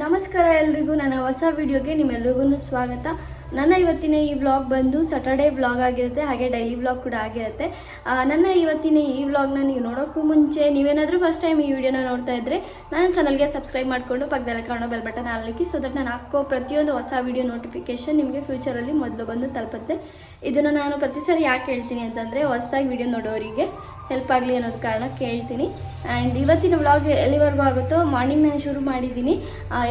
ನಮಸ್ಕಾರ ಎಲ್ರಿಗೂ. ನನ್ನ ಹೊಸ ವಿಡಿಯೋಗೆ ನಿಮ್ಮೆಲ್ರಿಗೂ ಸ್ವಾಗತ. ನನ್ನ ಇವತ್ತಿನ ಈ ವ್ಲಾಗ್ ಬಂದು ಸ್ಯಾಟರ್ಡೇ ವ್ಲಾಗ್ ಆಗಿರುತ್ತೆ, ಹಾಗೆ ಡೈಲಿ ವ್ಲಾಗ್ ಕೂಡ ಆಗಿರುತ್ತೆ. ನನ್ನ ಇವತ್ತಿನ ಈ ವ್ಲಾಗ್ನ ನೀವು ನೋಡೋಕ್ಕೂ ಮುಂಚೆ, ನೀವೇನಾದರೂ ಫಸ್ಟ್ ಟೈಮ್ ಈ ವಿಡಿಯೋನ ನೋಡ್ತಾ ಇದ್ದರೆ ನನ್ನ ಚಾನಲ್ಗೆ ಸಬ್ಸ್ಕ್ರೈಬ್ ಮಾಡಿಕೊಂಡು ಪಕ್ಕದಲ್ಲಿ ಕಾಣೋ ಬೆಲ್ ಬಟನ್ ಹಾಕಿ ಸೊ ದಟ್ ನಾನು ಹಾಕೋ ಪ್ರತಿಯೊಂದು ಹೊಸ ವಿಡಿಯೋ ನೋಟಿಫಿಕೇಶನ್ ನಿಮಗೆ ಫ್ಯೂಚರಲ್ಲಿ ಮೊದಲು ಬಂದು ತಲುಪುತ್ತೆ. ಇದನ್ನು ನಾನು ಪ್ರತಿ ಸಾರಿ ಯಾಕೆ ಹೇಳ್ತೀನಿ ಅಂತಂದರೆ, ಹೊಸದಾಗಿ ವಿಡಿಯೋ ನೋಡೋರಿಗೆ. ಹೆಲ್ಪ್ ಆಗಲಿ ಅನ್ನೋದು ಕಾರಣ ಕೇಳ್ತೀನಿ. ಆ್ಯಂಡ್ ಇವತ್ತಿನ ವ್ಲಾಗ್ ಎಲ್ಲಿವರೆಗೂ ಆಗುತ್ತೋ ಮಾರ್ನಿಂಗ್ ನಾನು ಶುರು ಮಾಡಿದ್ದೀನಿ.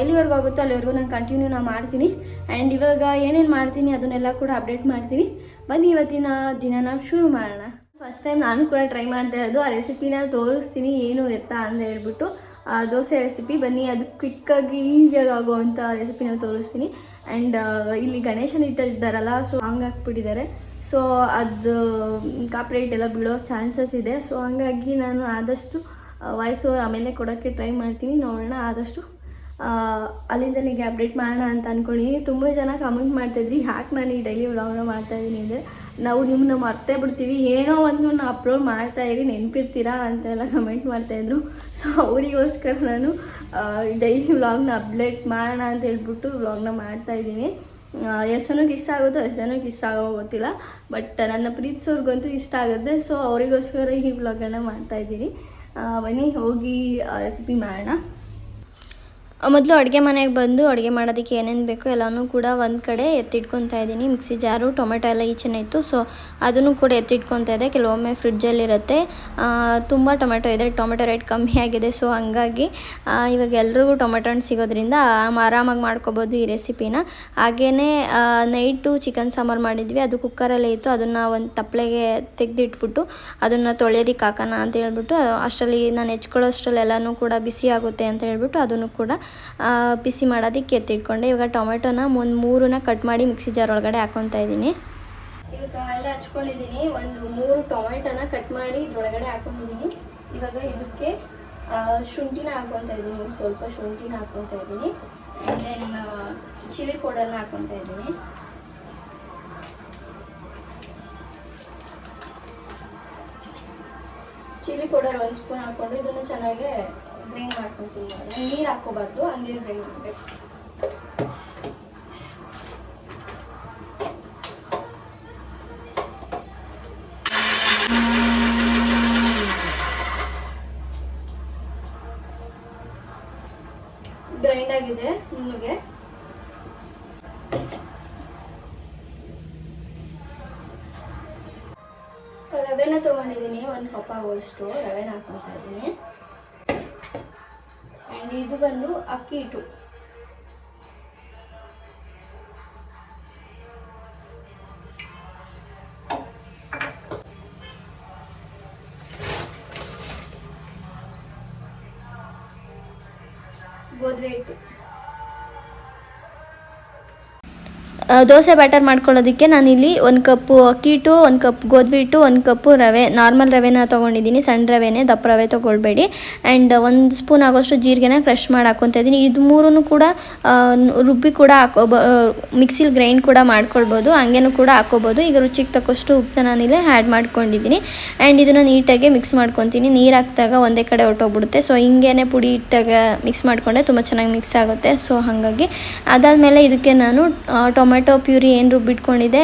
ಎಲ್ಲಿವರೆಗೂ ಆಗುತ್ತೋ ಅಲ್ಲಿವರೆಗೂ ನಾನು ಕಂಟಿನ್ಯೂ ನಾನು ಮಾಡ್ತೀನಿ. ಆ್ಯಂಡ್ ಇವಾಗ ಏನೇನು ಮಾಡ್ತೀನಿ ಅದನ್ನೆಲ್ಲ ಕೂಡ ಅಪ್ಡೇಟ್ ಮಾಡ್ತೀನಿ. ಬನ್ನಿ ಇವತ್ತಿನ ದಿನ ನಾವು ಶುರು ಮಾಡೋಣ. ಫಸ್ಟ್ ಟೈಮ್ ನಾನು ಕೂಡ ಟ್ರೈ ಮಾಡ್ತಾ ಇರೋದು ಆ ರೆಸಿಪಿನ ತೋರಿಸ್ತೀನಿ ಏನು ಎತ್ತಾ ಅಂತ ಹೇಳ್ಬಿಟ್ಟು. ಆ, ದೋಸೆ ರೆಸಿಪಿ ಬನ್ನಿ ಅದು ಕ್ವಿಕ್ಕಾಗಿ ಈಸಿಯಾಗಿ ಆಗುವಂಥ ರೆಸಿಪಿನ ತೋರಿಸ್ತೀನಿ. ಆ್ಯಂಡ್ ಇಲ್ಲಿ ಗಣೇಶನ ಇಟ್ಟಿದ್ದಾರಲ್ಲ ಸೊ ಹಂಗಾಕ್ಬಿಟ್ಟಿದ್ದಾರೆ ಸೊ ಅದು ಕಾಪ್ರೇಟ್ ಎಲ್ಲ ಬೀಳೋ ಚಾನ್ಸಸ್ ಇದೆ. ಸೊ ಹಂಗಾಗಿ ನಾನು ಆದಷ್ಟು ವಾಯ್ಸ್ ಓವರ್ ಆಮೇಲೆ ಕೊಡೋಕ್ಕೆ ಟ್ರೈ ಮಾಡ್ತೀನಿ. ನೋಡೋಣ ಆದಷ್ಟು ಅಲ್ಲಿಂದ ಅಪ್ಡೇಟ್ ಮಾಡೋಣ ಅಂತ ಅಂದ್ಕೊಂಡಿದ್ದೀನಿ ತುಂಬ ಜನ ಕಮೆಂಟ್ ಮಾಡ್ತಾಯಿದ್ರಿ ಯಾಕೆ ನಾನು ಈ ಡೈಲಿ ವ್ಲಾಗ್ನ ಮಾಡ್ತಾಯಿದ್ದೀನಿ ಅಂದರೆ, ನಾವು ನಿಮ್ಮನ್ನ ಮರ್ತೇ ಬಿಡ್ತೀವಿ. ಏನೋ ಒಂದು ಅಪ್ಲೋಡ್ ಮಾಡ್ತಾ ಇರಿ, ನೆನಪಿರ್ತೀರಾ ಅಂತೆಲ್ಲ ಕಮೆಂಟ್ ಮಾಡ್ತಾಯಿದ್ರು ಸೊ ಅವರಿಗೋಸ್ಕರ ನಾನು ಡೈಲಿ ವ್ಲಾಗ್ನ ಅಪ್ಡೇಟ್ ಮಾಡೋಣ ಅಂತ ಹೇಳ್ಬಿಟ್ಟು ವ್ಲಾಗ್ನ ಮಾಡ್ತಾಯಿದ್ದೀನಿ ಎಷ್ಟು ಜನಕ್ಕೆ ಇಷ್ಟ ಆಗುತ್ತೋ ಎಷ್ಟು ಜನಕ್ಕೆ ಇಷ್ಟ ಆಗೋ ಗೊತ್ತಿಲ್ಲ. ಬಟ್ ನನ್ನ ಪ್ರೀತಿಸೋರ್ಗಂತೂ ಇಷ್ಟ ಆಗುತ್ತೆ. ಸೊ ಅವರಿಗೋಸ್ಕರ ಈ ವ್ಲಾಗನ್ನು ಮಾಡ್ತಾಯಿದ್ದೀನಿ ಬನ್ನಿ, ಹೋಗಿ ರೆಸಿಪಿ ಮಾಡೋಣ. ಮೊದಲು ಅಡುಗೆ ಮನೆಗೆ ಬಂದು ಅಡುಗೆ ಮಾಡೋದಕ್ಕೆ ಏನೇನು ಬೇಕು ಎಲ್ಲನೂ ಕೂಡ ಒಂದು ಕಡೆ ಎತ್ತಿಟ್ಕೊತಾ ಇದ್ದೀನಿ. ಮಿಕ್ಸಿ ಜಾರು, ಟೊಮೆಟೊ ಎಲ್ಲ ಈಚೆನೇ ಇತ್ತು. ಸೊ ಅದನ್ನು ಕೂಡ ಎತ್ತಿಟ್ಕೊತಾ ಇದೆ ಕೆಲವೊಮ್ಮೆ ಫ್ರಿಡ್ಜಲ್ಲಿರುತ್ತೆ ತುಂಬ ಟೊಮೆಟೊ ಇದೆ. ಟೊಮೆಟೊ ರೇಟ್ ಕಮ್ಮಿ ಆಗಿದೆ. ಸೊ ಹಂಗಾಗಿ ಇವಾಗ ಎಲ್ರಿಗೂ ಟೊಮೆಟೊ ಹಣ್ಣು ಸಿಗೋದ್ರಿಂದ ಆರಾಮಾಗಿ ಮಾಡ್ಕೋಬೋದು ಈ ರೆಸಿಪಿನ. ಹಾಗೆಯೇ ನೈಟು ಚಿಕನ್ ಸಾಂಬಾರು ಮಾಡಿದ್ವಿ. ಅದು ಕುಕ್ಕರಲ್ಲೇ ಇತ್ತು. ಅದನ್ನು ಒಂದು ತಪ್ಪಲೆಗೆ ತೆಗೆದಿಟ್ಬಿಟ್ಟು ಅದನ್ನು ತೊಳೆಯೋದಕ್ಕೆ ಹಾಕೋಣ ಅಂತ ಹೇಳ್ಬಿಟ್ಟು ಅಷ್ಟರಲ್ಲಿ ನಾನು ಹೆಚ್ಕೊಳ್ಳೋಷ್ಟ್ರಲ್ಲಿ ಎಲ್ಲನೂ ಕೂಡ ಬಿಸಿ ಆಗುತ್ತೆ ಅಂತ ಹೇಳ್ಬಿಟ್ಟು ಅದನ್ನು ಕೂಡ ಬಿಸಿ ಮಾಡೋದಕ್ಕೆ ಎತ್ತಿಟ್ಕೊಂಡೆ. ಇವಾಗ ಟೊಮೆಟೊನ ಒಂದು ಮೂರನ್ನ ಕಟ್ ಮಾಡಿ ಮಿಕ್ಸಿ ಜಾರ್ ಒಳಗಡೆ ಹಾಕೊತಾ ಇದ್ದೀನಿ. ಇವಾಗ ಎಲ್ಲ ಹಚ್ಕೊಂಡಿದ್ದೀನಿ. ಒಂದು ಮೂರು ಟೊಮೆಟೊನ ಕಟ್ ಮಾಡಿ ಇದ್ರೊಳಗಡೆ ಹಾಕೊಂಡಿದ್ದೀನಿ ಇವಾಗ ಇದಕ್ಕೆ ಶುಂಠಿನ ಹಾಕೊತಾ ಇದ್ದೀನಿ. ಸ್ವಲ್ಪ ಶುಂಠಿನ ಹಾಕೊತಾ ಇದ್ದೀನಿ. ಆ್ಯಂಡ್ ದೆನ್ ಚಿಲ್ಲಿ ಪೌಡರ್ನ ಹಾಕೊತಾ ಇದ್ದೀನಿ. ಚಿಲ್ಲಿ ಪೌಡರ್ ಒಂದು ಸ್ಪೂನ್ ಹಾಕ್ಕೊಂಡು ಇದನ್ನು ಚೆನ್ನಾಗಿ ಗ್ರೈಂಡ್ ಮಾಡ್ಕೊತೀನಿ. ನೀರು ಹಾಕೋಬಾರ್ದು ಹಂಗೆ ಗ್ರೈಂಡ್ ಮಾಡಬೇಕು ಗ್ರೈಂಡ್ ಆಗಿದೆ ನಿಮಗೆ? ರವೆನ ತೊಗೊಂಡಿದ್ದೀನಿ, ಒಂದು ಕಪ್ ಆಗುವಷ್ಟು ರವೆನ ಹಾಕೊತಾ ಇದ್ದೀನಿ. ಇದು ಬಂದು ಅಕ್ಕಿ ಹಿಟ್ಟು. ಗೋಧಿ ಹಿಟ್ಟು. ದೋಸೆ ಬ್ಯಾಟರ್ ಮಾಡ್ಕೊಳ್ಳೋದಕ್ಕೆ ನಾನಿಲ್ಲಿ ಒಂದು ಕಪ್ಪು ಅಕ್ಕಿ ಹಿಟ್ಟು ಒಂದು ಕಪ್ ಗೋಧಿ ಹಿಟ್ಟು ಒಂದು ಕಪ್ಪು ರವೆ. ನಾರ್ಮಲ್ ರವೆನ ತೊಗೊಂಡಿದ್ದೀನಿ ಸಣ್ಣ ರವೆನೇ ದಪ್ಪ ರವೆ ತೊಗೊಳ್ಬೇಡಿ. ಆ್ಯಂಡ್ ಒಂದು ಸ್ಪೂನ್ ಆಗೋಷ್ಟು ಜೀರಿಗೆನ ಕ್ರಷ್ ಮಾಡಿ ಹಾಕ್ಕೊತಾ ಇದ್ದೀನಿ. ಇದು ಮೂರೂ ಕೂಡ ರುಬ್ಬಿ ಕೂಡ ಹಾಕೋ ಮಿಕ್ಸಿಲಿ ಗ್ರೈಂಡ್ ಕೂಡ ಮಾಡ್ಕೊಳ್ಬೋದು. ಹಂಗೇನೂ ಕೂಡ ಹಾಕೋಬೋದು. ಈಗ ರುಚಿಗೆ ತಕ್ಕಷ್ಟು ಉಪ್ಪನ್ನ ನಾನಿಲ್ಲಿ ಆ್ಯಡ್ ಮಾಡ್ಕೊಂಡಿದ್ದೀನಿ. ಆ್ಯಂಡ್ ಇದನ್ನು ನೀಟಾಗಿ ಮಿಕ್ಸ್ ಮಾಡ್ಕೊತೀನಿ. ನೀರು ಹಾಕಿದಾಗ ಒಂದೇ ಕಡೆ ಹೊಟ್ಟೋಗ್ಬಿಡುತ್ತೆ ಸೊ ಹಿಂಗೇನೆ ಪುಡಿ ಇಟ್ಟಾಗ ಮಿಕ್ಸ್ ಮಾಡಿಕೊಂಡೆ ತುಂಬ ಚೆನ್ನಾಗಿ ಮಿಕ್ಸ್ ಆಗುತ್ತೆ. ಸೊ ಹಾಗಾಗಿ ಅದಾದಮೇಲೆ ಇದಕ್ಕೆ ನಾನು ಆ, ಟೊಮೆಟೊ ಪ್ಯೂರಿ ಏನು ರುಬ್ಬಿಟ್ಕೊಂಡಿದೆ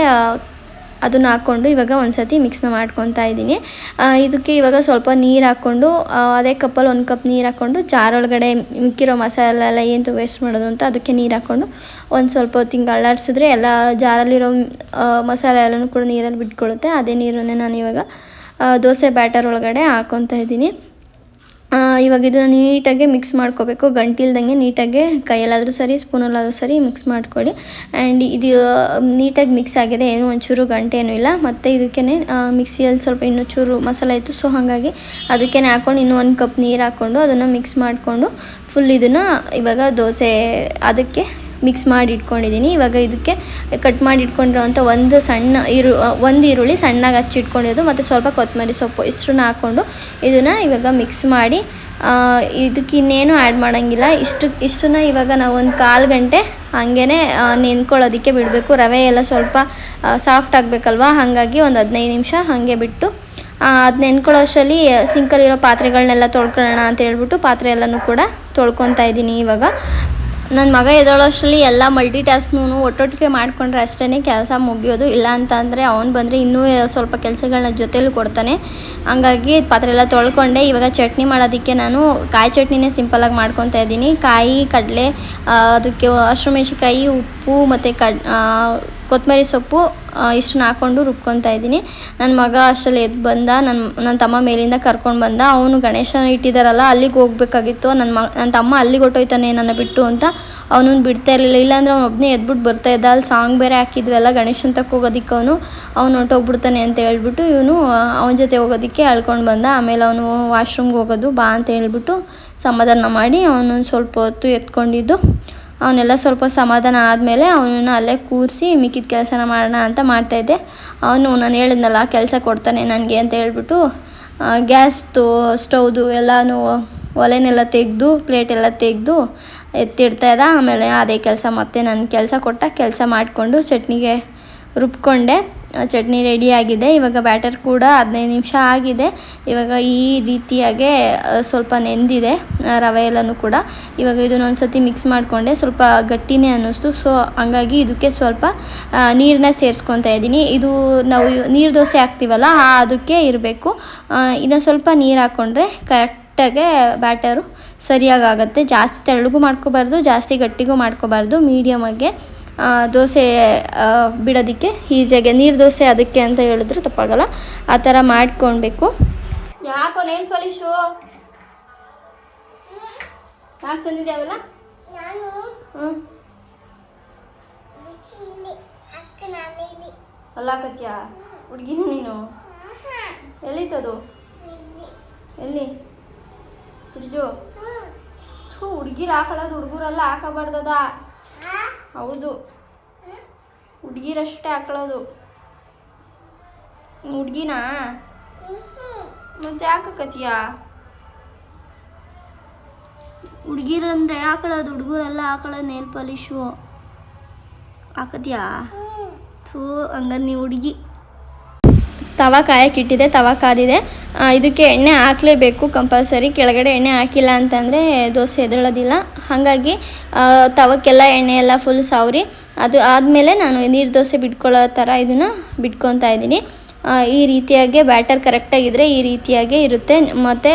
ಅದನ್ನು ಹಾಕ್ಕೊಂಡು ಇವಾಗ ಒಂದು ಸತಿ ಮಿಕ್ಸ್ನ ಮಾಡ್ಕೊತಾ ಇದ್ದೀನಿ. ಇದಕ್ಕೆ ಇವಾಗ ಸ್ವಲ್ಪ ನೀರು ಹಾಕ್ಕೊಂಡು ಅದೇ ಕಪ್ಪಲ್ಲಿ ಒಂದು ಕಪ್ ನೀರು ಹಾಕ್ಕೊಂಡು ಜಾರೊಳಗಡೆ ಮಿಕ್ಕಿರೋ ಮಸಾಲೆ ಎಲ್ಲ ಏನು ವೇಸ್ಟ್ ಮಾಡೋದು ಅಂತ ಅದಕ್ಕೆ ನೀರು ಹಾಕ್ಕೊಂಡು ಒಂದು ಸ್ವಲ್ಪ ಹೊತ್ತು ಹಿಂಗೆ ಅಳ್ಳಾಡ್ಸಿದ್ರೆ ಎಲ್ಲ ಜಾರಲ್ಲಿರೋ ಮಸಾಲೆ ಎಲ್ಲನೂ ಕೂಡ ನೀರಲ್ಲಿ ಬಿಟ್ಕೊಳ್ಳುತ್ತೆ ಅದೇ ನೀರನ್ನೇ ನಾನು ಇವಾಗ ದೋಸೆ ಬ್ಯಾಟರ್ ಒಳಗಡೆ ಹಾಕ್ಕೊತಾ ಇದ್ದೀನಿ. ಇವಾಗ ಇದನ್ನು ನೀಟಾಗಿ ಮಿಕ್ಸ್ ಮಾಡ್ಕೋಬೇಕು. ಗಂಟಿಲ್ದಂಗೆ ನೀಟಾಗಿ ಕೈಯಲ್ಲಾದರೂ ಸರಿ, ಸ್ಪೂನಲ್ಲಾದರೂ ಸರಿ ಮಿಕ್ಸ್ ಮಾಡ್ಕೊಳ್ಳಿ. ಆ್ಯಂಡ್ ಇದು ನೀಟಾಗಿ ಮಿಕ್ಸ್ ಆಗಿದೆ. ಏನೂ ಒಂಚೂರು ಗಂಟೆ ಇಲ್ಲ. ಮತ್ತು ಇದಕ್ಕೆ ಮಿಕ್ಸಿಯಲ್ಲಿ ಸ್ವಲ್ಪ ಇನ್ನೂ ಚೂರು ಮಸಾಲ ಇತ್ತು. ಸೊ ಹಾಗಾಗಿ ಅದಕ್ಕೆ ಹಾಕ್ಕೊಂಡು ಇನ್ನೂ ಒಂದು ಕಪ್ ನೀರು ಹಾಕ್ಕೊಂಡು ಅದನ್ನು ಮಿಕ್ಸ್ ಮಾಡಿಕೊಂಡು ಫುಲ್ ಇದನ್ನು ಇವಾಗ ದೋಸೆ, ಅದಕ್ಕೆ ಮಿಕ್ಸ್ ಮಾಡಿ ಇಟ್ಕೊಂಡಿದ್ದೀನಿ ಇವಾಗ ಇದಕ್ಕೆ ಕಟ್ ಮಾಡಿ ಇಟ್ಕೊಂಡಿರೋಂಥ ಒಂದು ಸಣ್ಣ ಇರು ಒಂದು ಈರುಳ್ಳಿ ಸಣ್ಣಗೆ ಹಚ್ಚಿಟ್ಕೊಂಡಿರೋದು ಮತ್ತು ಸ್ವಲ್ಪ ಕೊತ್ತಂಬರಿ ಸೊಪ್ಪು ಇಷ್ಟನ್ನ ಹಾಕ್ಕೊಂಡು ಇದನ್ನು ಇವಾಗ ಮಿಕ್ಸ್ ಮಾಡಿ ಇದಕ್ಕೆ ಇನ್ನೇನು ಆ್ಯಡ್ ಮಾಡೋಂಗಿಲ್ಲ. ಇಷ್ಟು, ಇಷ್ಟನ್ನ ಇವಾಗ ನಾವು ಒಂದು ಕಾಲು ಗಂಟೆ ಹಾಗೇ ನೆನ್ಕೊಳ್ಳೋದಕ್ಕೆ ಬಿಡಬೇಕು. ರವೆ ಎಲ್ಲ ಸ್ವಲ್ಪ ಸಾಫ್ಟ್ ಆಗಬೇಕಲ್ವ? ಹಾಗಾಗಿ ಒಂದು ಹದಿನೈದು ನಿಮಿಷ ಹಾಗೆ ಬಿಟ್ಟು ಅದು ನೆನ್ಕೊಳ್ಳೋ ಅಷ್ಟರಲ್ಲಿ ಸಿಂಕಲ್ಲಿರೋ ಪಾತ್ರೆಗಳನ್ನೆಲ್ಲ ತೊಳ್ಕೊಳ್ಳೋಣ ಅಂತ ಹೇಳ್ಬಿಟ್ಟು ಪಾತ್ರೆ ಎಲ್ಲನೂ ಕೂಡ ತೊಳ್ಕೊತಾ ಇದ್ದೀನಿ ಇವಾಗ. ನನ್ನ ಮಗ ಎದ್ದೇಳೋಷ್ಟರಲ್ಲಿ ಎಲ್ಲ ಮಲ್ಟಿ ಟಾಸ್ಕ್ನೂ ಒಟ್ಟೊಟ್ಟಿಗೆ ಮಾಡಿಕೊಂಡ್ರೆ ಅಷ್ಟೇ ಕೆಲಸ ಮುಗಿಯೋದು. ಇಲ್ಲ ಅಂತ ಅಂದರೆ ಅವ್ನು ಬಂದರೆ ಇನ್ನೂ ಸ್ವಲ್ಪ ಕೆಲಸಗಳನ್ನ ಜೊತೇಲಿ ಕೊಡ್ತಾನೆ. ಹಂಗಾಗಿ ಪಾತ್ರೆ ಎಲ್ಲ ತೊಳ್ಕೊಂಡೆ. ಇವಾಗ ಚಟ್ನಿ ಮಾಡೋದಕ್ಕೆ ನಾನು ಕಾಯಿ ಚಟ್ನಿನೇ ಸಿಂಪಲಾಗಿ ಮಾಡ್ಕೊತಾ ಇದ್ದೀನಿ. ಕಾಯಿ, ಕಡಲೆ ಅದಕ್ಕೆ ಹಸಿಮೆಣ್ಸಿಕಾಯಿ ಉಪ್ಪು ಮತ್ತು ಕಡ್ ಕೊತ್ತಂಬರಿ ಸೊಪ್ಪು ಇಷ್ಟನ್ನ ಹಾಕ್ಕೊಂಡು ರುಬ್ಕೊತಾ ಇದ್ದೀನಿ. ನನ್ನ ಮಗ ಅಷ್ಟರಲ್ಲಿ ಎದ್ದು ಬಂದ ನನ್ನ ನನ್ನ ತಮ್ಮ ಮೇಲಿಂದ ಕರ್ಕೊಂಡು ಬಂದ. ಅವನು ಗಣೇಶನ ಇಟ್ಟಿದ್ದಾರಲ್ಲ ಅಲ್ಲಿಗೆ ಹೋಗ್ಬೇಕಾಗಿತ್ತು. ನನ್ನ ಮ ನನ್ನ ತಮ್ಮ ಅಲ್ಲಿಗೆ ಹೊಟ್ಟೋಯ್ತಾನೆ ನನ್ನ ಬಿಟ್ಟು ಅಂತ ಅವನನ್ನು ಬಿಡ್ತಾ ಇರಲಿಲ್ಲ. ಇಲ್ಲಾಂದ್ರೆ ಅವ್ನು ಒಬ್ಬನೇ ಎದ್ಬಿಟ್ಟು ಬರ್ತಾ ಇದ್ದ. ಅಲ್ಲಿ ಸಾಂಗ್ ಬೇರೆ ಹಾಕಿದ್ರಲ್ಲ, ಗಣೇಶನ ತಕ್ಕ ಹೋಗೋದಿಕ್ಕೆ ಅವನು. ಅವ್ನು ಹೊಟ್ಟೋಗ್ಬಿಡ್ತಾನೆ ಅಂತ ಹೇಳ್ಬಿಟ್ಟು ಇವನು ಅವನ ಜೊತೆ ಹೋಗೋದಕ್ಕೆ ಅಳ್ಕೊಂಡು ಬಂದ. ಆಮೇಲೆ ಅವನು ವಾಶ್ರೂಮ್ಗೆ ಹೋಗೋದು, ಬಾ ಅಂತ ಹೇಳ್ಬಿಟ್ಟು ಸಮಾಧಾನ ಮಾಡಿ ಅವನೊಂದು ಸ್ವಲ್ಪ ಹೊತ್ತು ಎತ್ಕೊಂಡಿದ್ದು. ಅವನ್ನೆಲ್ಲ ಸ್ವಲ್ಪ ಸಮಾಧಾನ ಆದಮೇಲೆ ಅವನನ್ನು ಅಲ್ಲೇ ಕೂರಿಸಿ, ಮಿಕ್ಕಿದ ಕೆಲಸನ ಮಾಡೋಣ ಅಂತ ಮಾಡ್ತಾಯಿದ್ದೆ ಅವನು ನಾನು ಹೇಳಿದ್ನಲ್ಲ, ಕೆಲಸ ಕೊಡ್ತಾನೆ ನನಗೆ ಅಂತ ಹೇಳ್ಬಿಟ್ಟು ಗ್ಯಾಸ್ದು ಸ್ಟೌದು ಎಲ್ಲನೂ ಒಲೆನೆಲ್ಲ ತೆಗೆದು, ಪ್ಲೇಟೆಲ್ಲ ತೆಗೆದು ಎತ್ತಿಡ್ತಾಯಿದ್ದ ಆಮೇಲೆ ಅದೇ ಕೆಲಸ ಮತ್ತೆ ನಾನು ಕೆಲಸ ಕೊಟ್ಟ, ಕೆಲಸ ಮಾಡಿಕೊಂಡು ಚಟ್ನಿಗೆ ರುಬ್ಕೊಂಡೆ. ಚಟ್ನಿ ರೆಡಿ ಆಗಿದೆ. ಇವಾಗ ಬ್ಯಾಟರ್ ಕೂಡ ಹದಿನೈದು ನಿಮಿಷ ಆಗಿದೆ. ಇವಾಗ ಈ ರೀತಿಯಾಗೆ ಸ್ವಲ್ಪ ನೆಂದಿದೆ ರವೆ ಎಲ್ಲನೂ ಕೂಡ. ಇವಾಗ ಇದನ್ನೊಂದು ಸತಿ ಮಿಕ್ಸ್ ಮಾಡಿಕೊಂಡೆ. ಸ್ವಲ್ಪ ಗಟ್ಟಿನೇ ಅನ್ನಿಸ್ತು. ಸೊ ಹಂಗಾಗಿ ಇದಕ್ಕೆ ಸ್ವಲ್ಪ ನೀರನ್ನ ಸೇರಿಸ್ಕೊತಾ ಇದ್ದೀನಿ. ಇದು ನಾವು ನೀರು ದೋಸೆ ಹಾಕ್ತೀವಲ್ಲ ಅದಕ್ಕೆ ಇರಬೇಕು. ಇನ್ನೊಂದು ಸ್ವಲ್ಪ ನೀರು ಹಾಕ್ಕೊಂಡ್ರೆ ಕರೆಕ್ಟಾಗೆ ಬ್ಯಾಟರು ಸರಿಯಾಗಿ ಆಗುತ್ತೆ ಜಾಸ್ತಿ ತೆಳ್ಳಗೂ ಮಾಡ್ಕೋಬಾರ್ದು, ಜಾಸ್ತಿ ಗಟ್ಟಿಗೂ ಮಾಡ್ಕೋಬಾರ್ದು. ಮೀಡಿಯಮಾಗೆ ದೋಸೆ ಬಿಡೋದಕ್ಕೆ ಈಸಿಯಾಗಿ ನೀರು ದೋಸೆ ಅದಕ್ಕೆ ಅಂತ ಹೇಳಿದ್ರೆ ತಪ್ಪಾಗಲ್ಲ. ಆ ಥರ ಮಾಡ್ಕೊಳ್ಬೇಕು ಯಾಕೋ ನೇಲ್ ಪಾಲಿಶು? ಯಾಕೆ ಇಲ್ಲಿ ಅಲ್ಲ ಕಚ್ಚ ಹುಡುಗಿನ ನೀನು? ಎಲ್ಲಿತ್ತದು? ಎಲ್ಲಿ? ಫ್ರಿಡ್ಜು ಹುಡುಗಿರು ಹಾಕೊಳ್ಳೋದು ಹುಡುಗರೆಲ್ಲ ಹಾಕಬಾರ್ದದ? ಹೌದು. ಹುಡುಗಿರಷ್ಟೇ ಹಾಕೊಳ್ಳೋದು ಹುಡುಗಿನಾ. ಮತ್ತೆ ಯಾಕಕತ್ತೀಯ ಹುಡುಗಿರಂದ್ರೆ ಹಾಕೊಳ್ಳೋದು ಹುಡುಗರೆಲ್ಲ ಹಾಕೊಳ್ಳೋದು ನೇಲ್ ಪಾಲಿಶು ಹಾಕತ್ಯಾ. ಥೂ, ಹಂಗಾರೆ ನೀವು ಹುಡುಗಿ. ತವ ಕಾಯಕ್ಕಿಟ್ಟಿದೆ ತವ ಕಾದಿದೆ ಇದಕ್ಕೆ ಎಣ್ಣೆ ಹಾಕಲೇಬೇಕು ಕಂಪಲ್ಸರಿ. ಕೆಳಗಡೆ ಎಣ್ಣೆ ಹಾಕಿಲ್ಲ ಅಂತಂದರೆ ದೋಸೆ ಎದಳೋದಿಲ್ಲ ಹಾಗಾಗಿ ತವಕ್ಕೆಲ್ಲ ಎಣ್ಣೆ ಎಲ್ಲ ಫುಲ್ ಸವರಿ. ಅದು ಆದಮೇಲೆ ನಾನು ನೀರು ದೋಸೆ ಬಿಟ್ಕೊಳ್ಳೋ ಥರ ಇದನ್ನು ಬಿಟ್ಕೊತಾ ಇದ್ದೀನಿ. ಈ ರೀತಿಯಾಗಿ ಬ್ಯಾಟರ್ ಕರೆಕ್ಟಾಗಿದ್ದರೆ ಈ ರೀತಿಯಾಗೇ ಇರುತ್ತೆ. ಮತ್ತು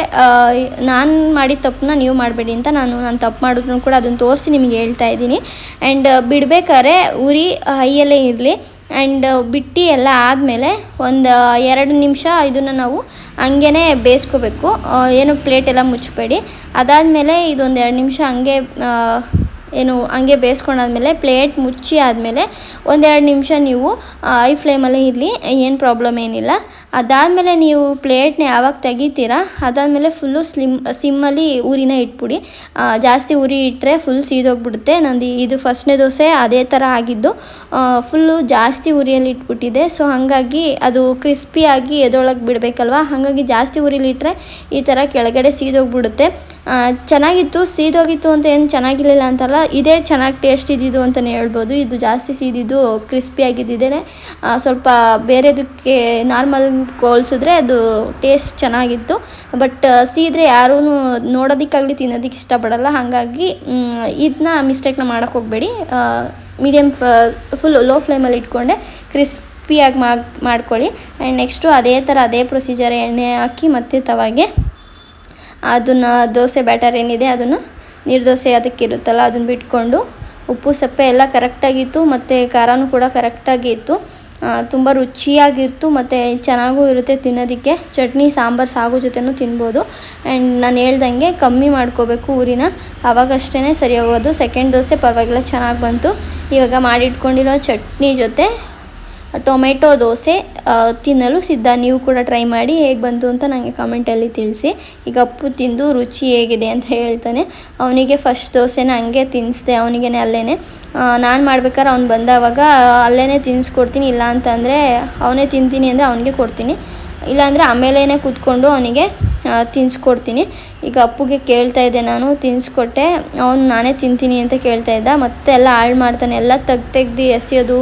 ನಾನು ಮಾಡಿದ ತಪ್ಪನ್ನ ನೀವು ಮಾಡಬೇಡಿ ಅಂತ ನಾನು ನಾನು ತಪ್ಪು ಮಾಡಿದ್ರು ಕೂಡ ಅದನ್ನು ತೋರಿಸಿ ನಿಮಗೆ ಹೇಳ್ತಾ ಇದ್ದೀನಿ. ಆ್ಯಂಡ್ ಬಿಡಬೇಕಾದ್ರೆ, ಉರಿ ಹೈಯಲ್ಲೇ ಇರಲಿ. ಆ್ಯಂಡ್ ಬಿಟ್ಟು ಎಲ್ಲ ಆದಮೇಲೆ ಒಂದು ಎರಡು ನಿಮಿಷ ಇದನ್ನು ನಾವು ಹಂಗೇ ಬೇಯಿಸ್ಕೋಬೇಕು. ಏನು ಪ್ಲೇಟೆಲ್ಲ ಮುಚ್ಚಬೇಡಿ ಅದಾದಮೇಲೆ ಇದೊಂದು ಎರಡು ನಿಮಿಷ ಹಂಗೆ ಏನು, ಹಂಗೆ ಬೇಯಿಸ್ಕೊಂಡಾದ್ಮೇಲೆ ಪ್ಲೇಟ್ ಮುಚ್ಚಿ ಆದಮೇಲೆ ಒಂದೆರಡು ನಿಮಿಷ ನೀವು ಐ ಫ್ಲೇಮಲ್ಲೇ ಇರಲಿ, ಏನು ಪ್ರಾಬ್ಲಮ್ ಏನಿಲ್ಲ. ಅದಾದಮೇಲೆ ನೀವು ಪ್ಲೇಟ್ನ ಯಾವಾಗ ತೆಗಿತೀರಾ, ಅದಾದಮೇಲೆ ಫುಲ್ಲು ಸ್ಲಿಮ್ ಸಿಮ್ಮಲ್ಲಿ ಊರಿನ ಇಟ್ಬಿಡಿ. ಜಾಸ್ತಿ ಉರಿ ಇಟ್ಟರೆ ಫುಲ್ ಸೀದೋಗ್ಬಿಡುತ್ತೆ. ನಂದು ಇದು ಫಸ್ಟ್ನೇ ದೋಸೆ, ಅದೇ ಥರ ಆಗಿದ್ದು. ಫುಲ್ಲು ಜಾಸ್ತಿ ಉರಿಯಲ್ಲಿ ಇಟ್ಬಿಟ್ಟಿದೆ. ಸೊ ಹಾಗಾಗಿ ಅದು ಕ್ರಿಸ್ಪಿಯಾಗಿ ಎದೊಳಗೆ ಬಿಡಬೇಕಲ್ವಾ? ಹಾಗಾಗಿ ಜಾಸ್ತಿ ಉರಿಲಿ ಇಟ್ಟರೆ ಈ ಥರ ಕೆಳಗಡೆ ಸೀದೋಗ್ಬಿಡುತ್ತೆ. ಚೆನ್ನಾಗಿತ್ತು, ಸೀದೋಗಿತ್ತು ಅಂತ ಏನು ಚೆನ್ನಾಗಿರಲಿಲ್ಲ ಅಂತಲ್ಲ ಇದೇ ಚೆನ್ನಾಗಿ ಟೇಸ್ಟ್ ಇದ್ದಿದ್ದು ಅಂತಲೇ ಹೇಳ್ಬೋದು. ಇದು ಜಾಸ್ತಿ ಸೀದಿದ್ದು ಕ್ರಿಸ್ಪಿ ಆಗಿದ್ದಿದೆ ಸ್ವಲ್ಪ ಬೇರೆದಕ್ಕೆ ನಾರ್ಮಲ್ ಹೋಲ್ಸಿದ್ರೆ ಅದು ಟೇಸ್ಟ್ ಚೆನ್ನಾಗಿತ್ತು. ಬಟ್ ಸೀದ್ರೆ ಯಾರೂ ನೋಡೋದಕ್ಕಾಗಲಿ ತಿನ್ನೋದಕ್ಕೆ ಇಷ್ಟಪಡಲ್ಲ. ಹಾಗಾಗಿ ಇದನ್ನ ಮಿಸ್ಟೇಕ್ನ ಮಾಡೋಕ್ಕೆ ಹೋಗಬೇಡಿ. ಮೀಡಿಯಮ್ ಫುಲ್ ಲೋ ಫ್ಲೇಮಲ್ಲಿ ಇಟ್ಕೊಂಡೆ. ಕ್ರಿಸ್ಪಿಯಾಗಿ ಮಾಡಿ ಮಾಡ್ಕೊಳ್ಳಿ. ಆ್ಯಂಡ್ ನೆಕ್ಸ್ಟು ಅದೇ ಥರ ಅದೇ ಪ್ರೊಸೀಜರ್ ಎಣ್ಣೆ ಹಾಕಿ ಮತ್ತೆ ತವಾಗೆ ಅದನ್ನು ದೋಸೆ ಬ್ಯಾಟರ್ ಏನಿದೆ ಅದನ್ನು ನೀರು ದೋಸೆ ಅದಕ್ಕಿರುತ್ತಲ್ಲ ಅದನ್ನು ಬಿಟ್ಕೊಂಡು ಉಪ್ಪು, ಸಪ್ಪೆ ಎಲ್ಲ ಕರೆಕ್ಟಾಗಿತ್ತು ಮತ್ತು ಖಾರನೂ ಕೂಡ ಕರೆಕ್ಟಾಗಿ ಇತ್ತು. ತುಂಬ ರುಚಿಯಾಗಿತ್ತು ಮತ್ತು ಚೆನ್ನಾಗೂ ಇರುತ್ತೆ ತಿನ್ನೋದಕ್ಕೆ. ಚಟ್ನಿ, ಸಾಂಬಾರು, ಸಾಗು ಜೊತೆನೂ ತಿನ್ಬೋದು. ಆ್ಯಂಡ್ ನಾನು ಹೇಳ್ದಂಗೆ ಕಮ್ಮಿ ಮಾಡ್ಕೋಬೇಕು ಊರಿನ. ಅವಾಗಷ್ಟೇ ಸರಿ ಹೋಗೋದು ಸೆಕೆಂಡ್ ದೋಸೆ ಪರವಾಗಿಲ್ಲ, ಚೆನ್ನಾಗಿ ಬಂತು. ಇವಾಗ ಮಾಡಿಟ್ಕೊಂಡಿರೋ ಚಟ್ನಿ ಜೊತೆ ಟೊಮೆಟೊ ದೋಸೆ ತಿನ್ನಲು ಸಿದ್ಧ. ನೀವು ಕೂಡ ಟ್ರೈ ಮಾಡಿ ಹೇಗೆ ಬಂತು ಅಂತ ನನಗೆ ಕಮೆಂಟಲ್ಲಿ ತಿಳಿಸಿ. ಈಗ ಅಪ್ಪು ತಿಂದು ರುಚಿ ಹೇಗಿದೆ ಅಂತ ಹೇಳ್ತಾನೆ. ಅವನಿಗೆ ಫಸ್ಟ್ ದೋಸೆನ ಹಂಗೆ ತಿನ್ನಿಸ್ದೆ ಅವನಿಗೆ ಅಲ್ಲೇ ನಾನು ಮಾಡ್ಬೇಕಾದ್ರೆ ಅವ್ನು ಬಂದವಾಗ ಅಲ್ಲೇ ತಿನ್ನಿಸ್ಕೊಡ್ತೀನಿ ಇಲ್ಲ ಅಂತಂದರೆ ಅವನೇ ತಿಂತೀನಿ ಅಂದರೆ ಅವನಿಗೆ ಕೊಡ್ತೀನಿ. ಇಲ್ಲಾಂದರೆ ಆಮೇಲೆ ಕೂತ್ಕೊಂಡು ಅವನಿಗೆ ತಿನ್ನಿಸ್ಕೊಡ್ತೀನಿ ಈಗ ಅಪ್ಪುಗೆ ಕೇಳ್ತಾ ಇದ್ದೆ ನಾನು ತಿನ್ನಿಸ್ಕೊಟ್ಟೆ ಅವನು ನಾನೇ ತಿಂತೀನಿ ಅಂತ ಕೇಳ್ತಾ ಇದ್ದ. ಮತ್ತೆ ಎಲ್ಲ ಹಾಳು ಮಾಡ್ತಾನೆ. ಎಲ್ಲ ತೆಗ್ದು ತೆಗ್ದು ಎಸೆಯೋದು,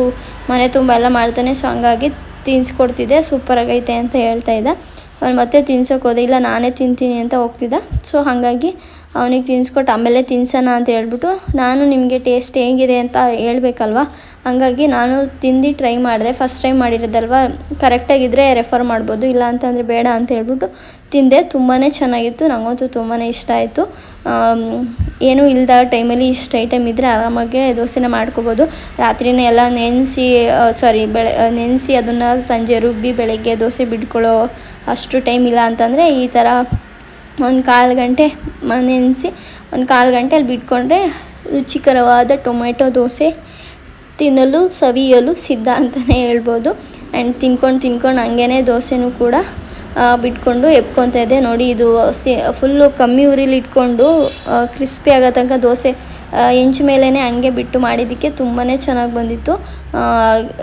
ಮನೆ ತುಂಬ ಎಲ್ಲ ಮಾಡ್ತಾನೆ. ಸೊ ಹಂಗಾಗಿ ತಿನ್ನಿಸ್ಕೊಡ್ತಿದ್ದೆ ಸೂಪರಾಗೈತೆ ಅಂತ ಹೇಳ್ತಾ ಇದ್ದ. ಅವ್ನು ಮತ್ತೆ ತಿನ್ಸೋಕೆ ಇಲ್ಲ, ನಾನೇ ತಿಂತೀನಿ ಅಂತ ಹೋಗ್ತಿದ್ದ. ಸೊ ಹಾಗಾಗಿ ಅವನಿಗೆ ತಿನ್ನಿಸ್ಕೊಟ್ಟು ಆಮೇಲೆ ತಿನ್ಸೋಣ ಅಂತ ಹೇಳ್ಬಿಟ್ಟು ನಾನು ನಿಮಗೆ ಟೇಸ್ಟ್ ಹೇಗಿದೆ ಅಂತ ಹೇಳ್ಬೇಕಲ್ವ? ಹಾಗಾಗಿ ನಾನು ತಿಂದು ಟ್ರೈ ಮಾಡಿದೆ. ಫಸ್ಟ್ ಟೈಮ್ ಮಾಡಿರೋದಲ್ವ? ಕರೆಕ್ಟಾಗಿದ್ದರೆ ರೆಫರ್ ಮಾಡ್ಬೋದು. ಇಲ್ಲ ಅಂತಂದರೆ ಬೇಡ ಅಂತ ಹೇಳ್ಬಿಟ್ಟು ತಿಂದೆ. ತುಂಬಾ ಚೆನ್ನಾಗಿತ್ತು. ನನಗಂತೂ ತುಂಬಾ ಇಷ್ಟ ಆಯಿತು. ಏನೂ ಇಲ್ಲದ ಟೈಮಲ್ಲಿ ಇಷ್ಟು ಐಟಮ್ ಇದ್ದರೆ ಆರಾಮಾಗಿ ದೋಸೆನ ಮಾಡ್ಕೋಬೋದು. ರಾತ್ರಿನೇ ಎಲ್ಲ ನೆನೆಸಿ ಸಾರಿ ಬೆಳೆ ನೆನೆಸಿ ಅದನ್ನು ಸಂಜೆ ರುಬ್ಬಿ ಬೆಳಗ್ಗೆ ದೋಸೆ ಬಿಟ್ಕೊಳ್ಳೋ ಅಷ್ಟು ಟೈಮ್ ಇಲ್ಲ ಅಂತಂದರೆ ಈ ಥರ ಒಂದು ಕಾಲು ಗಂಟೆ ನೆನೆಸಿ ಒಂದು ಕಾಲು ಅಲ್ಲಿ ಬಿಟ್ಕೊಂಡ್ರೆ ರುಚಿಕರವಾದ ಟೊಮೆಟೊ ದೋಸೆ ತಿನ್ನಲು, ಸವಿಯಲು ಸಿದ್ಧ ಅಂತಲೇ ಹೇಳ್ಬೋದು. ಆ್ಯಂಡ್ ತಿನ್ಕೊಂಡು ತಿನ್ಕೊಂಡು ಹಂಗೇ ದೋಸೆನೂ ಕೂಡ ಬಿಟ್ಕೊಂಡು ಎಪ್ಕೊತಾ ಇದೆ. ನೋಡಿ, ಇದು ಸಿ ಫುಲ್ಲು ಕಮ್ಮಿ ಉರಿಲಿ ಇಟ್ಕೊಂಡು ಕ್ರಿಸ್ಪಿ ಆಗೋ ತನಕ ದೋಸೆ ಹೆಂಚು ಮೇಲೇ ಹಂಗೆ ಬಿಟ್ಟು ಮಾಡಿದ್ದಕ್ಕೆ ತುಂಬಾ ಚೆನ್ನಾಗಿ ಬಂದಿತ್ತು.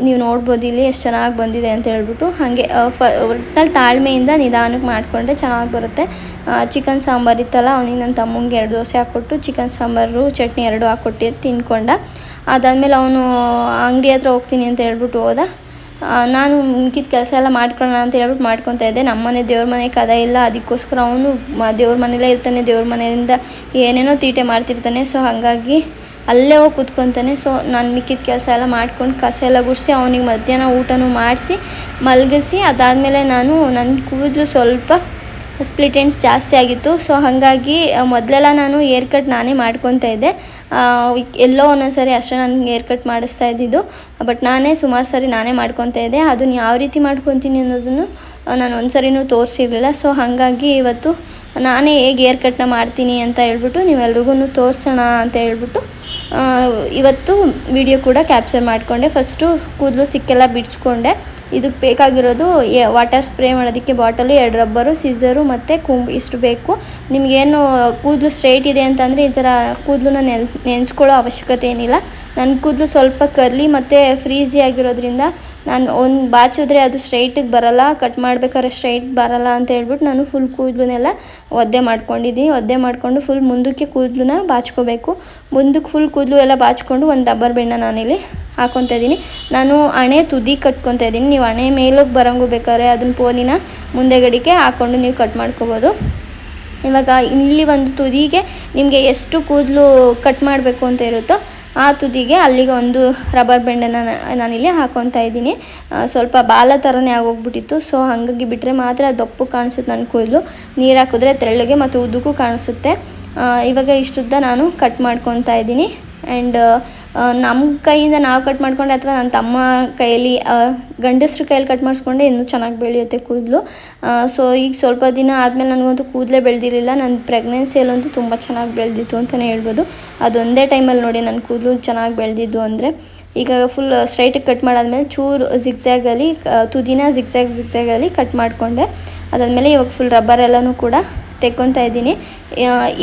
ನೀವು ನೋಡ್ಬೋದು ಇಲ್ಲಿ ಎಷ್ಟು ಚೆನ್ನಾಗಿ ಬಂದಿದೆ ಅಂತ ಹೇಳ್ಬಿಟ್ಟು. ಹಾಗೆ ಫ, ಒಟ್ನಲ್ಲಿ ತಾಳ್ಮೆಯಿಂದ ನಿಧಾನಕ್ಕೆ ಮಾಡಿಕೊಂಡ್ರೆ ಚೆನ್ನಾಗಿ ಬರುತ್ತೆ. ಚಿಕನ್ ಸಾಂಬಾರು ಇತ್ತಲ್ಲ, ಅವನಿಗೆ ನನ್ನ ತಮ್ಮಂಗೆ ಎರಡು ದೋಸೆ ಹಾಕ್ಕೊಟ್ಟು ಚಿಕನ್ ಸಾಂಬಾರು, ಚಟ್ನಿ ಎರಡು ಹಾಕ್ಕೊಟ್ಟು ತಿಂದ್ಕೊಂಡ. ಅದಾದಮೇಲೆ ಅವನು ಅಂಗಡಿ ಹತ್ರ ಹೋಗ್ತೀನಿ ಅಂತ ಹೇಳ್ಬಿಟ್ಟು ಹೋದ. ನಾನು ಮಿಕ್ಕಿದ ಕೆಲಸ ಎಲ್ಲ ಮಾಡ್ಕೊಳ್ಳೋಣ ಅಂತ ಹೇಳ್ಬಿಟ್ಟು ಮಾಡ್ಕೊತಾ ಇದ್ದೆ. ನಮ್ಮನೆ ದೇವ್ರ ಮನೆ ಕದ ಇಲ್ಲ, ಅದಕ್ಕೋಸ್ಕರ ಅವನು ದೇವ್ರ ಮನೇಲೇ ಇರ್ತಾನೆ, ದೇವ್ರ ಮನೆಯಿಂದ ಏನೇನೋ ತೀಟೆ ಮಾಡ್ತಿರ್ತಾನೆ. ಸೊ ಹಾಗಾಗಿ ಅಲ್ಲೇ ಹೋಗಿ ಕೂತ್ಕೊತಾನೆ. ಸೊ ನಾನು ಮಿಕ್ಕಿದ ಕೆಲಸ ಎಲ್ಲ ಮಾಡ್ಕೊಂಡು ಕಸ ಎಲ್ಲ ಗುಡಿಸಿ, ಅವನಿಗೆ ಮಧ್ಯಾಹ್ನ ಊಟನೂ ಮಾಡಿಸಿ, ಮಲಗಿಸಿ, ಅದಾದಮೇಲೆ ನಾನು ನನ್ನ ಕೂದಲು ಸ್ವಲ್ಪ ಸ್ಪ್ಲಿಟ್ ಜಾಸ್ತಿ ಆಗಿತ್ತು. ಸೊ ಹಾಗಾಗಿ ಮೊದಲೆಲ್ಲ ನಾನು ಏರ್ ಕಟ್ ನಾನೇ ಮಾಡ್ಕೊತಾ ಇದ್ದೆ. ಎಲ್ಲೋ ಒಂದೊಂದು ಸರಿ ಅಷ್ಟೇ ನನಗೆ ಏರ್ ಕಟ್ ಮಾಡಿಸ್ತಾ ಇದ್ದಿದ್ದು. ಬಟ್ ನಾನೇ ಸುಮಾರು ಸರಿ ನಾನೇ ಮಾಡ್ಕೊತಾ ಇದ್ದೆ. ಅದನ್ನು ಯಾವ ರೀತಿ ಮಾಡ್ಕೊತೀನಿ ಅನ್ನೋದನ್ನು ನಾನು ಒಂದು ಸರಿನೂ ತೋರಿಸಿರಲಿಲ್ಲ. ಸೊ ಹಾಗಾಗಿ ಇವತ್ತು ನಾನೇ ಹೇಗೆ ಏರ್ ಕಟ್ನ ಮಾಡ್ತೀನಿ ಅಂತ ಹೇಳ್ಬಿಟ್ಟು ನೀವೆಲ್ರಿಗೂ ತೋರಿಸೋಣ ಅಂತ ಹೇಳ್ಬಿಟ್ಟು ಇವತ್ತು ವಿಡಿಯೋ ಕೂಡ ಕ್ಯಾಪ್ಚರ್ ಮಾಡಿಕೊಂಡೆ. ಫಸ್ಟು ಕೂದಲು ಸಿಕ್ಕೆಲ್ಲ ಬಿಡಿಸ್ಕೊಂಡೆ. ಇದಕ್ಕೆ ಬೇಕಾಗಿರೋದು ವಾಟರ್ ಸ್ಪ್ರೇ ಮಾಡೋದಕ್ಕೆ ಬಾಟಲು ಎರಡು ರಬ್ಬರು ಸಿಸರು ಮತ್ತು ಕೊಂಬು ಇಷ್ಟು ಬೇಕು. ನಿಮಗೇನು ಕೂದಲು ಸ್ಟ್ರೈಟ್ ಇದೆ ಅಂತಂದರೆ ಈ ಥರ ಕೂದಲನ್ನ ನೆನ್, ನೆನೆಸ್ಕೊಳ್ಳೋ ಅವಶ್ಯಕತೆ ಏನಿಲ್ಲ. ನನ್ನ ಕೂದಲು ಸ್ವಲ್ಪ ಕರ್ಲಿ ಮತ್ತು ಫ್ರೀಝಿ ಆಗಿರೋದ್ರಿಂದ ನಾನು ಒಂದು ಬಾಚಿದ್ರೆ ಅದು ಸ್ಟ್ರೈಟಿಗೆ ಬರಲ್ಲ ಕಟ್ ಮಾಡ್ಬೇಕಾದ್ರೆ ಸ್ಟ್ರೈಟ್ ಬರಲ್ಲ ಅಂತ ಹೇಳ್ಬಿಟ್ಟು ನಾನು ಫುಲ್ ಕೂದಲನ್ನೆಲ್ಲ ಒದ್ದೆ ಮಾಡ್ಕೊಂಡಿದ್ದೀನಿ. ಒದ್ದೆ ಮಾಡಿಕೊಂಡು ಫುಲ್ ಮುಂದಕ್ಕೆ ಕೂದಲನ್ನ ಬಾಚ್ಕೋಬೇಕು. ಮುಂದಕ್ಕೆ ಫುಲ್ ಕೂದಲು ಎಲ್ಲ ಬಾಚ್ಕೊಂಡು ಒಂದು ಡಬ್ಬರ್ ಬೆಣ್ಣ ನಾನಿಲ್ಲಿ ಹಾಕ್ಕೊತಾ ಇದ್ದೀನಿ. ನಾನು ಹಣೆ ತುದಿ ಕಟ್ಕೊತಾ ಇದ್ದೀನಿ. ನೀವು ಹಣೆ ಮೇಲಕ್ಕೆ ಬರೋಂಗು ಬೇಕಾದ್ರೆ ಅದನ್ನ ಪೋನಿನ ಮುಂದೆಗಡಿಕೆ ಹಾಕ್ಕೊಂಡು ನೀವು ಕಟ್ ಮಾಡ್ಕೋಬೋದು. ಇವಾಗ ಇಲ್ಲಿ ಒಂದು ತುದಿಗೆ ನಿಮಗೆ ಎಷ್ಟು ಕೂದಲು ಕಟ್ ಮಾಡಬೇಕು ಅಂತ ಇರುತ್ತೋ ಆ ತುದಿಗೆ ಅಲ್ಲಿಗೆ ಒಂದು ರಬ್ಬರ್ ಬೆಂಡನ್ನು ನಾನಿಲ್ಲಿ ಹಾಕೊತಾ ಇದ್ದೀನಿ. ಸ್ವಲ್ಪ ಬಾಲ ಥರನೇ ಆಗೋಗ್ಬಿಟ್ಟಿತ್ತು. ಸೊ, ಹಾಗಾಗಿ ಬಿಟ್ಟರೆ ಮಾತ್ರ ದಪ್ಪು ಕಾಣಿಸುತ್ತೆ ನನ್ನ ಕೂದಲು ನೀರು ಹಾಕಿದ್ರೆ ತೆಳ್ಳಗೆ ಮತ್ತು ಉದ್ದಕ್ಕೂ ಕಾಣಿಸುತ್ತೆ. ಇವಾಗ ಇಷ್ಟುದ್ದ ನಾನು ಕಟ್ ಮಾಡ್ಕೊತಾ ಇದ್ದೀನಿ. ಆ್ಯಂಡ್ ನಮ್ಮ ಕೈಯಿಂದ ನಾವು ಕಟ್ ಮಾಡ್ಕೊಂಡೆ ಅಥವಾ ನನ್ನ ತಮ್ಮ ಕೈಯಲ್ಲಿ ಗಂಡಸ್ರ ಕೈಯಲ್ಲಿ ಕಟ್ ಮಾಡಿಸ್ಕೊಂಡೆ ಇನ್ನೂ ಚೆನ್ನಾಗಿ ಬೆಳೆಯುತ್ತೆ ಕೂದಲು. ಸೊ ಈಗ ಸ್ವಲ್ಪ ದಿನ ಆದಮೇಲೆ ನನಗಂತೂ ಕೂದಲೇ ಬೆಳೆದಿರಲಿಲ್ಲ. ನನ್ನ ಪ್ರೆಗ್ನೆನ್ಸಿಯಲ್ಲಂತೂ ತುಂಬ ಚೆನ್ನಾಗಿ ಬೆಳೆದಿತ್ತು ಅಂತಲೇ ಹೇಳ್ಬೋದು. ಅದೊಂದೇ ಟೈಮಲ್ಲಿ ನೋಡಿ ನನ್ನ ಕೂದಲು ಚೆನ್ನಾಗಿ ಬೆಳೆದಿದ್ದು ಅಂದರೆ. ಈಗ ಫುಲ್ ಸ್ಟ್ರೈಟಿಗೆ ಕಟ್ ಮಾಡಾದ್ಮೇಲೆ ಚೂರು ಜಿಗ್ಜ್ಯಾಗಲ್ಲಿ ತುದಿನ ಜಿಗ್ಜ್ಯಾಗ್ ಜಿಗ್ಜ್ಯಾಗಲ್ಲಿ ಕಟ್ ಮಾಡಿಕೊಂಡೆ. ಅದಾದಮೇಲೆ ಇವಾಗ ಫುಲ್ ರಬ್ಬರ್ ಎಲ್ಲನೂ ಕೂಡ ತೆಕ್ಕೊತಾ ಇದ್ದೀನಿ.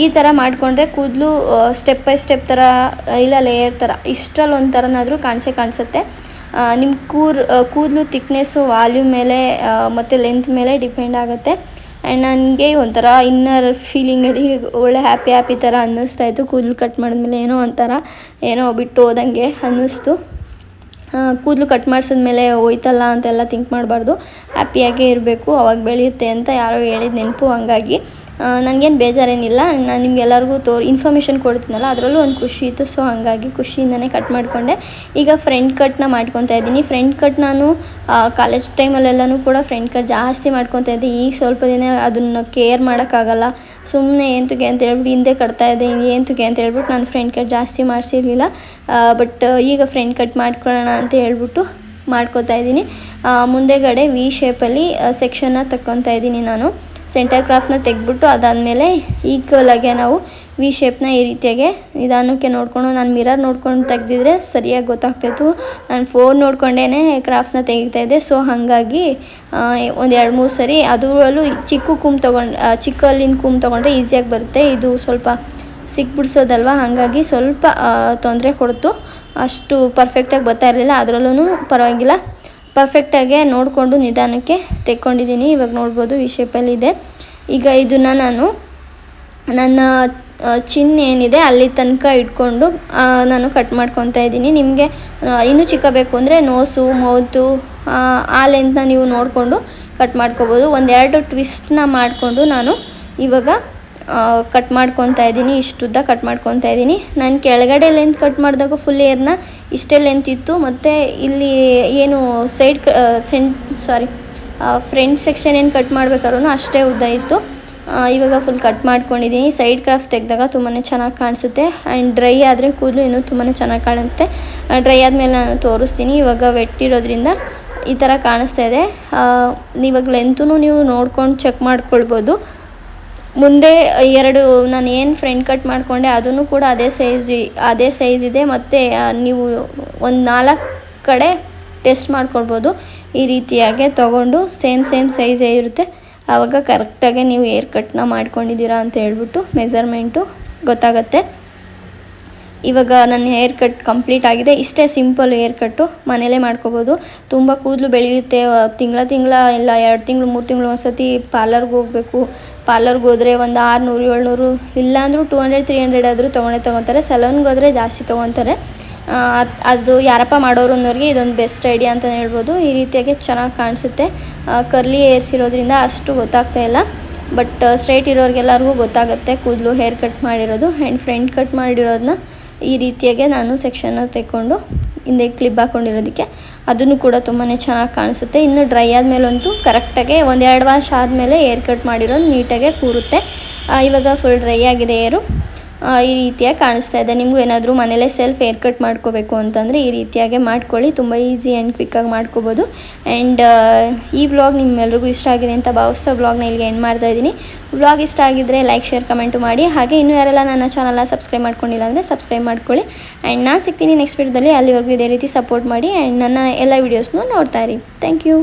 ಈ ಥರ ಮಾಡಿಕೊಂಡ್ರೆ ಕೂದಲು ಸ್ಟೆಪ್ ಬೈ ಸ್ಟೆಪ್ ಥರ ಇಲ್ಲ ಲೇಯರ್ ಥರ ಇಷ್ಟರಲ್ಲಿ ಒಂಥರನಾದರೂ ಕಾಣಿಸೇ ಕಾಣಿಸುತ್ತೆ. ನಿಮ್ಮ ಕೂರ್ ಕೂದಲು ತಿಕ್ನೆಸ್ಸು ವಾಲ್ಯೂಮ್ ಮೇಲೆ ಮತ್ತು ಲೆಂತ್ ಮೇಲೆ ಡಿಪೆಂಡ್ ಆಗುತ್ತೆ. ಆ್ಯಂಡ್ ನನಗೆ ಒಂಥರ ಇನ್ನರ್ ಫೀಲಿಂಗಲ್ಲಿ ಒಳ್ಳೆ ಹ್ಯಾಪಿ ಹ್ಯಾಪಿ ಥರ ಅನ್ನಿಸ್ತಾ ಇತ್ತು. ಕೂದಲು ಕಟ್ ಮಾಡಿದ್ಮೇಲೆ ಏನೋ ಒಂಥರ, ಏನೋ ಬಿಟ್ಟು ಹೋದಂಗೆ ಅನ್ನಿಸ್ತು. ಕೂದಲು ಕಟ್ ಮಾಡಿಸಿದ್ಮೇಲೆ ಹೋಯ್ತಲ್ಲ ಅಂತೆಲ್ಲ ಥಿಂಕ್ ಮಾಡಬಾರ್ದು. ಹ್ಯಾಪಿಯಾಗೇ ಇರಬೇಕು, ಅವಾಗ ಬೆಳೆಯುತ್ತೆ ಅಂತ ಯಾರೋ ಹೇಳಿದ ನೆನಪು ಹಂಗಾಗಿ. ನನಗೇನು ಬೇಜಾರೇನಿಲ್ಲ. ನಾನು ನಿಮಗೆಲ್ಲರಿಗೂ ತೋರಿ ಇನ್ಫಾರ್ಮೇಷನ್ ಕೊಡ್ತೀನಲ್ಲ, ಅದರಲ್ಲೂ ಒಂದು ಖುಷಿ ಇತ್ತು. ಸೊ ಹಾಗಾಗಿ ಖುಷಿಯಿಂದನೇ ಕಟ್ ಮಾಡಿಕೊಂಡೆ. ಈಗ ಫ್ರೆಂಡ್ ಕಟ್ನ ಮಾಡ್ಕೊತಾ ಇದ್ದೀನಿ. ಫ್ರೆಂಡ್ ಕಟ್ ನಾನು ಕಾಲೇಜ್ ಟೈಮಲ್ಲೆಲ್ಲನೂ ಕೂಡ ಫ್ರೆಂಡ್ ಕಟ್ ಜಾಸ್ತಿ ಮಾಡ್ಕೊತಾ ಇದ್ದೆ. ಈಗ ಸ್ವಲ್ಪ ದಿನ ಅದನ್ನು ಕೇರ್ ಮಾಡೋಕ್ಕಾಗಲ್ಲ. ಸುಮ್ಮನೆ ಏನ್ತುಗೆ ಅಂತ ಹೇಳ್ಬಿಟ್ಟು ಹಿಂದೆ ಕಟ್ತಾ ಇದ್ದೆ. ಏನ್ತುಗೆ ಅಂತ ಹೇಳ್ಬಿಟ್ಟು ನಾನು ಫ್ರೆಂಡ್ ಕಟ್ ಜಾಸ್ತಿ ಮಾಡಿಸಿರ್ಲಿಲ್ಲ. ಬಟ್ ಈಗ ಫ್ರೆಂಡ್ ಕಟ್ ಮಾಡ್ಕೊಳ್ಳೋಣ ಅಂತ ಹೇಳ್ಬಿಟ್ಟು ಮಾಡ್ಕೋತಾ ಇದ್ದೀನಿ. ಮುಂದೆಗಡೆ ವಿ ಶೇಪಲ್ಲಿ ಸೆಕ್ಷನ್ನ ತಕ್ಕೊತಾ ಇದ್ದೀನಿ ನಾನು. ಸೆಂಟರ್ ಕ್ರಾಫ್ಟ್ನ ತೆಗೆದ್ಬಿಟ್ಟು ಅದಾದಮೇಲೆ ಈಕ್ವಲಾಗೆ ನಾವು ವಿ ಶೇಪ್ನ ಈ ರೀತಿಯಾಗೆ ನಿಧಾನಕ್ಕೆ ನೋಡಿಕೊಂಡು, ನಾನು ಮಿರರ್ ನೋಡ್ಕೊಂಡು ತೆಗೆದಿದ್ರೆ ಸರಿಯಾಗಿ ಗೊತ್ತಾಗ್ತಾಯಿತ್ತು. ನಾನು ಫೋನ್ ನೋಡ್ಕೊಂಡೇ ಕ್ರಾಫ್ಟ್ನ ತೆಗಿತಾ ಇದ್ದೆ ಸೊ ಹಾಗಾಗಿ ಒಂದು ಎರಡು ಮೂರು ಸರಿ ಅದರಲ್ಲೂ ಚಿಕ್ಕ ಕುಮ್ ತೊಗೊಂಡು ಚಿಕ್ಕಲ್ಲಿಂದ ಕುಮ್ ತೊಗೊಂಡ್ರೆ ಈಸಿಯಾಗಿ ಬರುತ್ತೆ. ಇದು ಸ್ವಲ್ಪ ಸಿಕ್ಬಿಡ್ಸೋದಲ್ವ? ಹಾಗಾಗಿ ಸ್ವಲ್ಪ ತೊಂದರೆ ಕೊಡ್ತು. ಅಷ್ಟು ಪರ್ಫೆಕ್ಟಾಗಿ ಬರ್ತಾ ಇರಲಿಲ್ಲ. ಅದರಲ್ಲೂ ಪರವಾಗಿಲ್ಲ. ಪರ್ಫೆಕ್ಟಾಗೆ ನೋಡಿಕೊಂಡು ನಿಧಾನಕ್ಕೆ ತೆಕ್ಕೊಂಡಿದ್ದೀನಿ. ಇವಾಗ ನೋಡ್ಬೋದು ಈ ಶೇಪಲ್ಲಿದೆ ಈಗ ಇದನ್ನು ನಾನು, ನನ್ನ ಚಿನ್ ಏನಿದೆ ಅಲ್ಲಿ ತನಕ ಇಟ್ಕೊಂಡು ನಾನು ಕಟ್ ಮಾಡ್ಕೊತಾ ಇದ್ದೀನಿ. ನಿಮಗೆ ಇನ್ನೂ ಚಿಕ್ಕ ಬೇಕು ಅಂದರೆ ನೋಸು ಮೌತು ಆ ಲೆಂತ್ನ ನೀವು ನೋಡಿಕೊಂಡು ಕಟ್ ಮಾಡ್ಕೋಬೋದು. ಒಂದೆರಡು ಟ್ವಿಸ್ಟ್ನ ಮಾಡಿಕೊಂಡು ನಾನು ಇವಾಗ ಕಟ್ ಮಾಡ್ಕೊತಾ ಇದ್ದೀನಿ, ಇಷ್ಟುದ್ದ ಕಟ್ ಮಾಡ್ಕೊತಾ ಇದ್ದೀನಿ. ನಾನು ಕೆಳಗಡೆ ಲೆಂತ್ ಕಟ್ ಮಾಡಿದಾಗ ಫುಲ್ ಏರ್ನ ಇಷ್ಟೇ ಲೆಂತ್ ಇತ್ತು. ಮತ್ತು ಇಲ್ಲಿ ಏನು side cent sorry front section ಏನು ಕಟ್ ಮಾಡ್ಬೇಕಾದ್ರೂ ಅಷ್ಟೇ ಉದ್ದ ಇತ್ತು. ಇವಾಗ ಫುಲ್ ಕಟ್ ಮಾಡ್ಕೊಂಡಿದ್ದೀನಿ. ಸೈಡ್ ಕ್ರಾಫ್ಟ್ ತೆಗೆದಾಗ ತುಂಬಾ ಚೆನ್ನಾಗಿ ಕಾಣಿಸುತ್ತೆ. ಆ್ಯಂಡ್ ಡ್ರೈ ಆದರೆ ಕೂದಲು ಇನ್ನೂ ತುಂಬಾ ಚೆನ್ನಾಗಿ ಕಾಣಿಸುತ್ತೆ ಡ್ರೈ ಆದಮೇಲೆ ನಾನು ತೋರಿಸ್ತೀನಿ. ಇವಾಗ ವೆಟ್ಟಿರೋದ್ರಿಂದ ಈ ಥರ ಕಾಣಿಸ್ತಾ ಇದೆ. ಇವಾಗ ಲೆಂತೂ ನೀವು ನೋಡ್ಕೊಂಡು ಚೆಕ್ ಮಾಡ್ಕೊಳ್ಬೋದು. ಮುಂದೆ ಎರಡು, ನಾನು ಏನು ಫ್ರಂಟ್ ಕಟ್ ಮಾಡಿಕೊಂಡೆ ಅದನ್ನು ಕೂಡ ಅದೇ ಸೈಜ್ ಅದೇ ಸೈಜ್ ಇದೆ, ಮತ್ತು ನೀವು ಒಂದು ನಾಲ್ಕು ಕಡೆ ಟೆಸ್ಟ್ ಮಾಡ್ಕೊಳ್ಬೋದು. ಈ ರೀತಿಯಾಗಿ ತೊಗೊಂಡು ಸೇಮ್ ಸೇಮ್ ಸೈಜೇ ಇರುತ್ತೆ. ಆವಾಗ ಕರೆಕ್ಟಾಗೆ ನೀವು ಏರ್ ಕಟ್ನ ಮಾಡ್ಕೊಂಡಿದ್ದೀರಾ ಅಂತ ಹೇಳ್ಬಿಟ್ಟು ಮೆಸರ್ಮೆಂಟು ಗೊತ್ತಾಗತ್ತೆ. ಇವಾಗ ನನ್ನ ಹೇರ್ ಕಟ್ ಕಂಪ್ಲೀಟ್ ಆಗಿದೆ. ಇಷ್ಟೇ ಸಿಂಪಲ್ ಹೇರ್ ಕಟ್ಟು ಮನೇಲೇ ಮಾಡ್ಕೋಬೋದು. ತುಂಬ ಕೂದಲು ಬೆಳೆಯುತ್ತೆ ತಿಂಗಳ ತಿಂಗಳ ಇಲ್ಲ, ಎರಡು ತಿಂಗಳು, ಮೂರು ತಿಂಗಳು ಒಂದ್ಸತಿ ಪಾರ್ಲರ್ಗೆ ಹೋಗಬೇಕು. ಪಾರ್ಲರ್ಗೆ ಹೋದರೆ ಒಂದು ಆರುನೂರು, ಏಳ್ನೂರು ಇಲ್ಲಾಂದರೂ ಟೂ ಹಂಡ್ರೆಡ್, ತ್ರೀ ಹಂಡ್ರೆಡ್ ಆದರೂ ತೊಗೊಂಡೇ ತೊಗೊತಾರೆ ಸಲೂನ್ಗೆ ಹೋದರೆ ಜಾಸ್ತಿ ತೊಗೊತಾರೆ ಅದು ಯಾರಪ್ಪ ಮಾಡೋರು ಅನ್ನೋರಿಗೆ ಇದೊಂದು ಬೆಸ್ಟ್ ಐಡಿಯಾ ಅಂತಲೇ ಹೇಳ್ಬೋದು. ಈ ರೀತಿಯಾಗಿ ಚೆನ್ನಾಗಿ ಕಾಣಿಸುತ್ತೆ. ಕರ್ಲಿ ಏರ್ಸ್ ಇರೋದ್ರಿಂದ ಅಷ್ಟು ಗೊತ್ತಾಗ್ತಾ ಇಲ್ಲ. ಬಟ್, ಸ್ಟ್ರೈಟ್ ಇರೋರಿಗೆಲ್ಲರಿಗೂ ಗೊತ್ತಾಗುತ್ತೆ ಕೂದಲು ಹೇರ್ ಕಟ್ ಮಾಡಿರೋದು. ಆ್ಯಂಡ್ ಫ್ರಂಟ್ ಕಟ್ ಮಾಡಿರೋದನ್ನ ಈ ರೀತಿಯಾಗಿ ನಾನು ಸೆಕ್ಷನ್ನ ತೆಕ್ಕೊಂಡು ಹಿಂದೆ ಕ್ಲಿಪ್ ಹಾಕ್ಕೊಂಡಿರೋದಕ್ಕೆ ಅದನ್ನು ಕೂಡ ತುಂಬಾ ಚೆನ್ನಾಗಿ ಕಾಣಿಸುತ್ತೆ. ಇನ್ನು ಡ್ರೈ ಆದಮೇಲಂತೂ ಕರೆಕ್ಟಾಗಿ ಒಂದೆರಡು ವಾಶ್ ಆದಮೇಲೆ ಏರ್ ಕಟ್ ಮಾಡಿರೋದು ನೀಟಾಗೆ ಕೂರುತ್ತೆ. ಇವಾಗ ಫುಲ್ ಡ್ರೈ ಆಗಿದೆ ಏರು ಈ ರೀತಿಯಾಗಿ ಕಾಣಿಸ್ತಾ ಇದೆ. ನಿಮಗೂ ಏನಾದರೂ ಮನೇಲೇ ಸೆಲ್ಫ್ ಹೇರ್ ಕಟ್ ಮಾಡ್ಕೋಬೇಕು ಅಂತಂದರೆ ಈ ರೀತಿಯಾಗಿ ಮಾಡ್ಕೊಳ್ಳಿ. ತುಂಬ ಈಸಿ ಆ್ಯಂಡ್ ಕ್ವಿಕ್ಕಾಗಿ ಮಾಡ್ಕೋಬೋದು. ಆ್ಯಂಡ್ ಈ ವ್ಲಾಗ್ ನಿಮ್ಮೆಲ್ರಿಗೂ ಇಷ್ಟ ಆಗಿದೆ ಅಂತ ಭಾವಿಸ್ತಾ ವ್ಲಾಗ್ನ ಇಲ್ಲಿಗೆ ಎಂಡ್ ಮಾಡ್ತಾ ಇದ್ದೀನಿ. ವ್ಲಾಗ್ ಇಷ್ಟ ಆಗಿದ್ದರೆ ಲೈಕ್ ಶೇರ್ ಕಮೆಂಟು ಮಾಡಿ. ಹಾಗೆ ಇನ್ನೂ ಯಾರೆಲ್ಲ ನನ್ನ ಚಾನಲ್ನ ಸಬ್ಸ್ಕ್ರೈಬ್ ಮಾಡ್ಕೊಂಡಿಲ್ಲ ಅಂದರೆ ಸಬ್ಸ್ಕ್ರೈಬ್ ಮಾಡ್ಕೊಳ್ಳಿ. ಆ್ಯಂಡ್ ನಾನು ಸಿಗ್ತೀನಿ ನೆಕ್ಸ್ಟ್ ವೀಡಿಯೋದಲ್ಲಿ ಅಲ್ಲಿವರೆಗೂ ಇದೇ ರೀತಿ ಸಪೋರ್ಟ್ ಮಾಡಿ. ಆ್ಯಂಡ್ ನನ್ನ ಎಲ್ಲ ವೀಡಿಯೋಸ್ನೂ ನೋಡ್ತಾ ಇರಿ. Thank you